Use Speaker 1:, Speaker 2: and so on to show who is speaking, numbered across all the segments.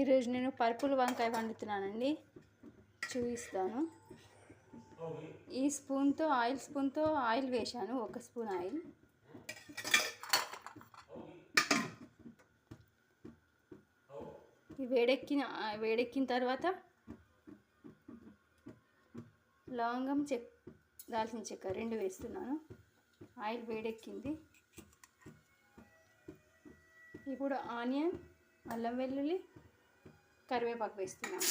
Speaker 1: ఈరోజు నేను పర్పుల్ వంకాయ వండుతున్నానండి. చూపిస్తాను. ఈ స్పూన్తో ఆయిల్ స్పూన్తో ఆయిల్ వేశాను. ఒక స్పూన్ ఆయిల్. ఈ వేడెక్కిన వేడెక్కిన తర్వాత లవంగం చెక్ దాల్చిన చెక్క రెండు వేస్తున్నాను. ఆయిల్ వేడెక్కింది. ఇప్పుడు ఆనియన్ అల్లం వెల్లుల్లి కరివేపాకు వేస్తున్నాను.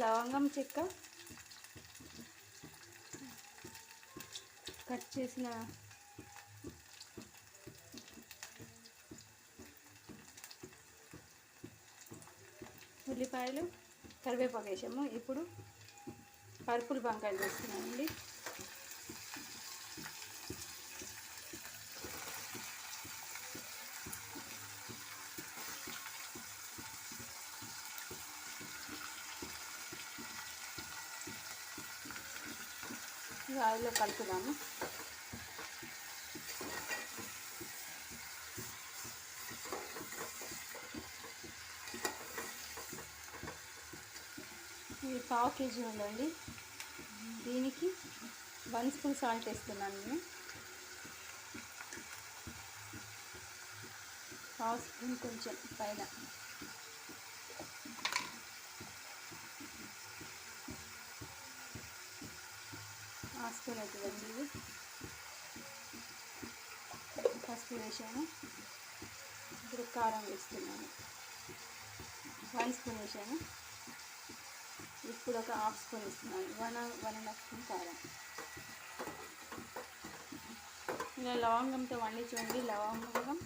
Speaker 1: లవంగం చెక్క కట్ చేసిన ఉల్లిపాయలు కరివేపాకు వేసాము. ఇప్పుడు పరుపులు వంకాయలు వేస్తున్నామండి ఈ ఆయిల్లో కలుపుదాము. ఇది పావు కేజీ ఉందండి. దీనికి వన్ స్పూన్ సాల్ట్ వేస్తున్నాను నేను. పావు స్పూన్ కొంచెం పైన. ఆ స్పూన్ అవుతుందండి ఇది. పసుపు వేసాను. ఇప్పుడు కారం వేస్తున్నాను. వన్ స్పూన్ వేసాను. ఇప్పుడు ఒక హాఫ్ స్పూన్ ఇస్తున్నాను one one and half spoon కారం. ఇలా లవంగంతో వండి చూడండి లవంగం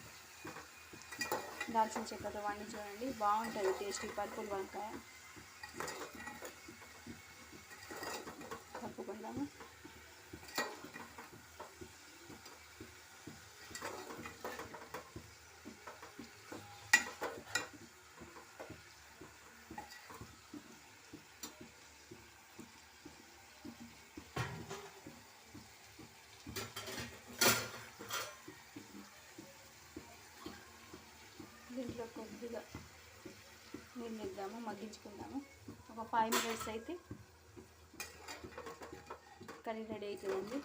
Speaker 1: దాల్చిన చెక్కతో వండి చూడండి బాగుంటుంది టేస్టీ పర్పుల్ వంకాయ. దీంట్లో కొద్దిగా నీళ్ళు ఇద్దాము మగ్గించుకుందాము. ఒక ఫైవ్ మినిట్స్ అయితే కర్రీ రెడీ అవుతుందండి.